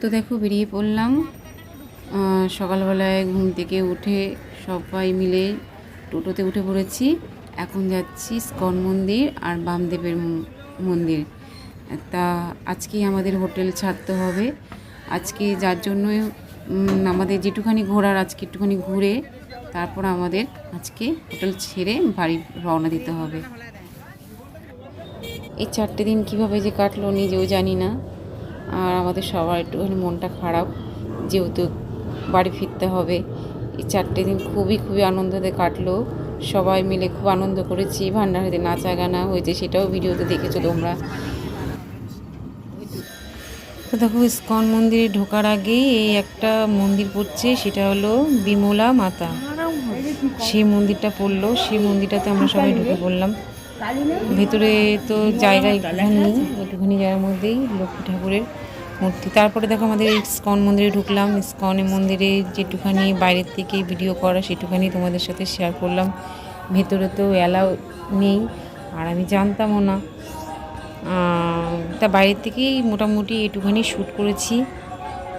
তো দেখো, বেরিয়ে পড়লাম। সকালবেলায় ঘুম থেকে উঠে সবাই মিলে টোটোতে উঠে পড়েছি। এখন যাচ্ছি স্কন মন্দির আর বামদেবের মন্দির। তা আজকেই আমাদের হোটেল ছাড়তে হবে। আজকে যার জন্য আমাদের যেটুখানি ঘোরার আজকে একটুখানি ঘুরে তারপর আমাদের আজকে হোটেল ছেড়ে বাড়ি রওনা দিতে হবে। এই চারটে দিন কীভাবে যে কাটলো নিজেও জানি না। আর আমাদের সবার একটুখানি মনটা খারাপ, যেহেতু বাড়ি ফিরতে হবে। এই চারটে দিন খুবই খুবই আনন্দতে কাটলো। সবাই মিলে খুব আনন্দ করেছি। ভান্ডারিতে নাচা গানা হয়েছে, সেটাও ভিডিওতে দেখেছ তোমরা। তো দেখো, ইস্কন মন্দিরে ঢোকার আগেই এই একটা মন্দির পড়ছে, সেটা হলো বিমলা মাতা। সেই মন্দিরটা পড়ল, সেই মন্দিরটাতে আমরা সবাই ঢুকে পড়লাম। ভেতরে তো জায়গা একটুখানি একটুখানি জায়গার মধ্যেই লক্ষ্মী ঠাকুরের মূর্তি। তারপরে দেখো আমাদের ইস্কন মন্দিরে ঢুকলাম। ইস্কন মন্দিরে যেটুখানি বাইরের থেকে ভিডিও করা, সেটুখানি তোমাদের সাথে শেয়ার করলাম। ভেতরে তো অ্যালাউ নেই, আর আমি জানতামও না। তা বাইরের থেকেই মোটামুটি একটুখানি শ্যুট করেছি।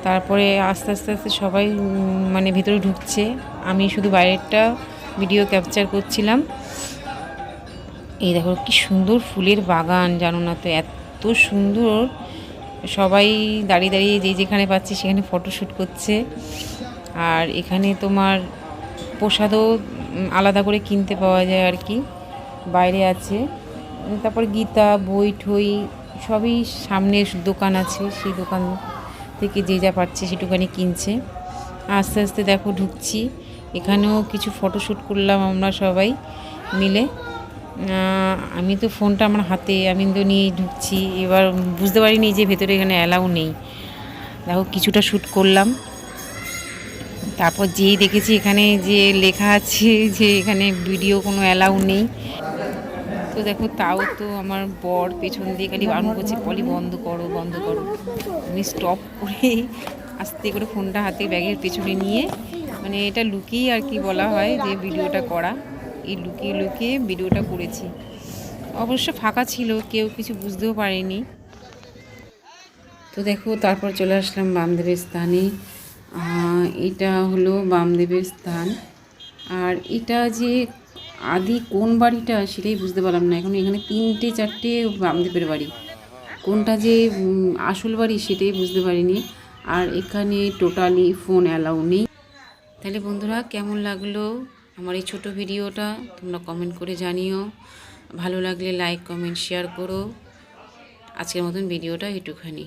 তারপরে আস্তে আস্তে আস্তে সবাই মানে ভেতরে ঢুকছে। আমি শুধু বাইরেরটা ভিডিও ক্যাপচার করছিলাম। এই দেখো কি সুন্দর ফুলের বাগান, জানো না তো? এত সুন্দর। সবাই দাঁড়িয়ে দাঁড়িয়ে যে যেখানে পাচ্ছি সেখানে ফটোশ্যুট করছে। আর এখানে তোমার প্রসাদও আলাদা করে কিনতে পাওয়া যায় আর কি। বাইরে আছে। তারপর গীতা, বই, ঠই, সবই সামনে দোকান আছে। সেই দোকান থেকে যে যা পাচ্ছে সেটুখানি কিনছে। আস্তে আস্তে দেখো ঢুকছি। এখানেও কিছু ফটোশ্যুট করলাম আমরা সবাই মিলে। আমি তো ফোনটা আমার হাতে, আমি তো নিয়ে ঢুকছি। এবার বুঝতে পারিনি যে ভেতরে এখানে অ্যালাউ নেই। দেখো, কিছুটা শ্যুট করলাম। তারপর যেই দেখেছি এখানে যে লেখা আছে যে এখানে ভিডিও কোনো অ্যালাউ নেই। তো দেখো, তাও তো আমার বর পেছন দিয়ে খালি বারণ করছে পলি বন্ধ করো বন্ধ করো। আমি স্টপ করে আস্তে করে ফোনটা হাতে ব্যাগের পেছনে নিয়ে মানে এটা লুকিয়ে আর কি বলা হয় যে ভিডিওটা করা। এই লুকিয়ে লুকিয়ে ভিডিওটা করেছি। অবশ্য ফাঁকা ছিল, কেউ কিছু বুঝতেও পারেনি। তো দেখো, তারপর চলে আসলাম বামদেবের স্থানে। এটা হলো বামদেবের স্থান। আর এটা যে আদি কোন বাড়িটা সেটাই বুঝতে পারলাম না। এখন এখানে তিনটে, চারটে বামদেবের বাড়ি। কোনটা যে আসল বাড়ি সেটাই বুঝতে পারিনি। আর এখানে টোটালি ফোন অ্যালাউ নেই। তাহলে বন্ধুরা, কেমন লাগল? আমার এই ছোট ভিডিওটা তোমরা কমেন্ট করে জানিও। ভালো লাগলে লাইক কমেন্ট শেয়ার করো। আজকের মতন ভিডিওটা একটুখানি